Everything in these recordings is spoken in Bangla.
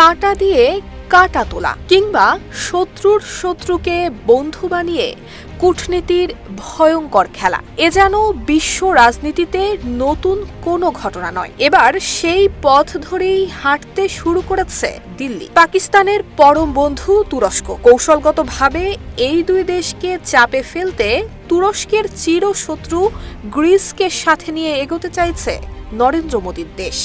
কাঁটা দিয়ে কাঁটা তোলা কিংবা শত্রুর শত্রুকে বন্ধু বানিয়ে কূটনীতির ভয়ঙ্কর খেলা। এ যেন বিশ্ব রাজনীতিতে নতুন কোনো ঘটনা নয়। এবার সেই পথ ধরেই হাঁটতে শুরু করেছে দিল্লি। পাকিস্তানের পরম বন্ধু তুরস্ক। কৌশলগতভাবে এই দুই দেশকে চাপে ফেলতে তুরস্কের চিরশত্রু গ্রিসকে সাথে নিয়ে এগোতে চাইছে নরেন্দ্র মোদীর দেশ।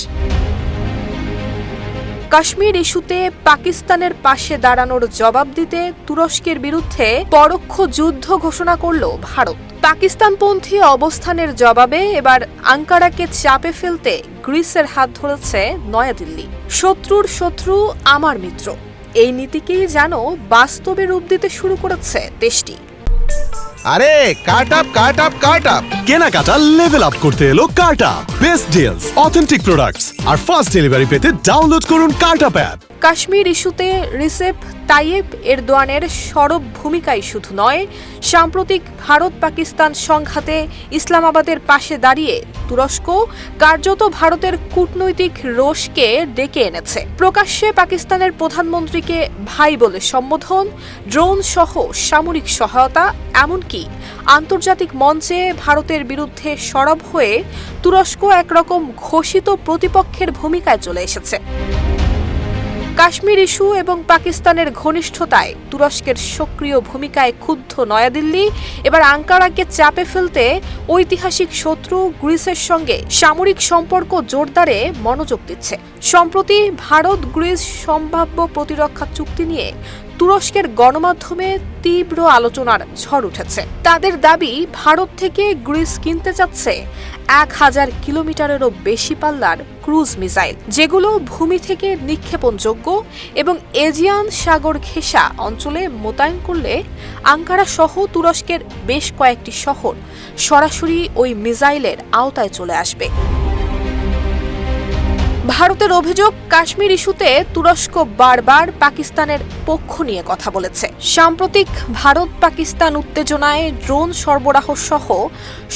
কাশ্মীর ইস্যুতে পাকিস্তানের পাশে দাঁড়ানোর জবাব দিতে তুরস্কের বিরুদ্ধে পরোক্ষ যুদ্ধ ঘোষণা করল ভারত। পাকিস্তানপন্থী অবস্থানের জবাবে এবার আঙ্কারাকে চাপে ফেলতে গ্রিসের হাত ধরেছে নয়াদিল্লি। শত্রুর শত্রু আমার মিত্র। এই নীতিকেই যেন বাস্তবে রূপ দিতে শুরু করেছে দেশটি। আরে cut up cut up cut up কেনাকাটা লেভেল আপ করতে এলো Karta best deals authentic products আর ফাস্ট ডেলিভারি পেতে ডাউনলোড করুন কার্টা অ্যাপ কাশ্মীর ইস্যুতে রিসেপ তাইয়েব এরদোয়ানের সরব ভূমিকাই শুধু নয়। সাম্প্রতিক ভারত পাকিস্তান সংঘাতে ইসলামাবাদের পাশে দাঁড়িয়ে তুরস্ক কার্যত ভারতের কূটনৈতিক রোষকে ডেকে এনেছে। প্রকাশ্যে পাকিস্তানের প্রধানমন্ত্রীকে ভাই বলে সম্বোধন ড্রোন সহ সামরিক সহায়তা এমনকি আন্তর্জাতিক মঞ্চে ভারতের বিরুদ্ধে সরব হয়ে তুরস্ক একরকম ঘোষিত প্রতিপক্ষের ভূমিকায় চলে এসেছে। কাশ্মীর ইস্যু এবং পাকিস্তানের ঘনিষ্ঠতায় তুরস্কের সক্রিয় ভূমিকায় ক্ষুব্ধ নয়াদিল্লি, এবার আঙ্কারাকে চাপে ফেলতে ঐতিহাসিক শত্রু গ্রিসের সঙ্গে সামরিক সম্পর্ক জোরদারে মনোযোগ দিচ্ছে। সম্প্রতি ভারত গ্রিস সম্ভাব্য প্রতিরক্ষা চুক্তি নিয়ে তুরস্কের গণমাধ্যমে তীব্র আলোচনার ঝড় উঠেছে। তাদের দাবি, ভারত থেকে গ্রিস কিনতে চাচ্ছে এক হাজার কিলোমিটারেরও বেশি পাল্লার ক্রুজ মিসাইল, যেগুলো ভূমি থেকে নিক্ষেপণযোগ্য এবং এজিয়ান সাগর ঘেঁষা অঞ্চলে মোতায়েন করলে আঙ্কারা সহ তুরস্কের বেশ কয়েকটি শহর সরাসরি ওই মিসাইলের আওতায় চলে আসবে। ভারতের অভিযোগ, কাশ্মীর ইস্যুতে তুরস্ক বারবার পাকিস্তানের পক্ষ নিয়ে কথা বলেছে। সাম্প্রতিক ভারত পাকিস্তান উত্তেজনায় ড্রোন সরবরাহ সহ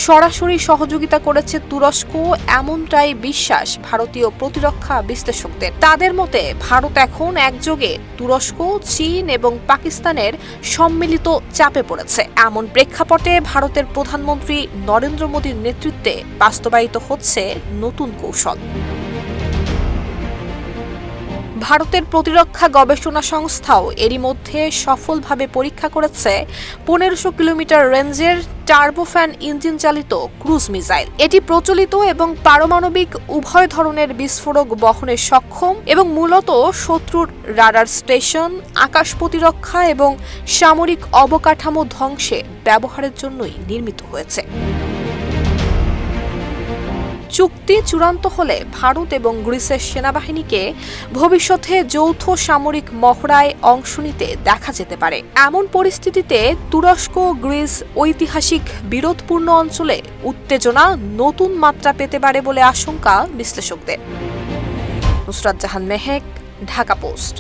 সরাসরি সহযোগিতা করেছে তুরস্ক, এমনটাই বিশ্বাস ভারতীয় প্রতিরক্ষা বিশ্লেষকদের। তাদের মতে, ভারত এখন একযোগে তুরস্ক, চীন এবং পাকিস্তানের সম্মিলিত চাপে পড়েছে। এমন প্রেক্ষাপটে ভারতের প্রধানমন্ত্রী নরেন্দ্র মোদীর নেতৃত্বে বাস্তবায়িত হচ্ছে নতুন কৌশল। ভারতের প্রতিরক্ষা গবেষণা সংস্থাও এরই মধ্যে সফলভাবে পরীক্ষা করেছে পনেরোশো কিলোমিটার রেঞ্জের টার্বোফ্যান ইঞ্জিন চালিত ক্রুজ মিসাইল। এটি প্রচলিত এবং পারমাণবিক উভয় ধরনের বিস্ফোরক বহনে সক্ষম এবং মূলত শত্রুর রাডার স্টেশন, আকাশ প্রতিরক্ষা এবং সামরিক অবকাঠামো ধ্বংসে ব্যবহারের জন্যই নির্মিত হয়েছে। চুক্তি চূড়ান্ত হলে ভারত এবং গ্রিসের সেনাবাহিনীকে ভবিষ্যতে যৌথ সামরিক মহড়ায় অংশ নিতে দেখা যেতে পারে। এমন পরিস্থিতিতে তুরস্ক, গ্রিস ঐতিহাসিক বিরোধপূর্ণ অঞ্চলে উত্তেজনা নতুন মাত্রা পেতে পারে বলে আশঙ্কা বিশ্লেষকদের। নুসরাত জাহান মেহেক, ঢাকা পোস্ট।